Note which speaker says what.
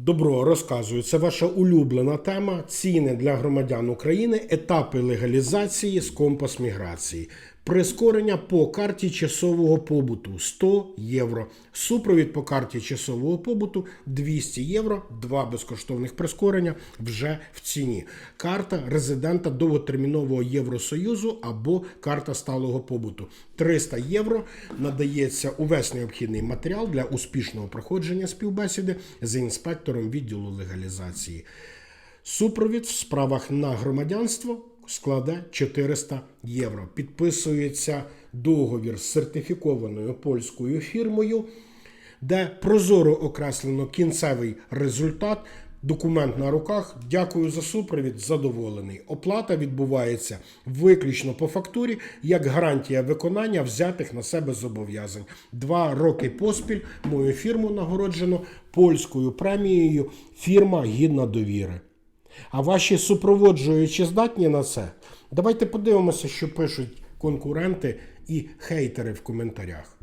Speaker 1: Добро розказую. Це ваша улюблена тема. Ціни для громадян України, етапи легалізації з компас міграції. Прискорення по карті часового побуту 100 євро. Супровід по карті часового побуту 200 євро. Два безкоштовних прискорення вже в ціні. Карта резидента довготермінового Євросоюзу або карта сталого побуту. 300 євро надається увесь необхідний матеріал для успішного проходження співбесіди з інспектором відділу легалізації. Супровід в справах на громадянство складе 400 євро. Підписується договір з сертифікованою польською фірмою, де прозоро окреслено кінцевий результат. Документ на руках. Дякую за супровід. Задоволений. Оплата відбувається виключно по фактурі як гарантія виконання взятих на себе зобов'язань. Два роки поспіль мою фірму нагороджено польською премією Фірма гідна довіри. А ваші супроводжуючі здатні на це? Давайте подивимося, що пишуть конкуренти і хейтери в коментарях.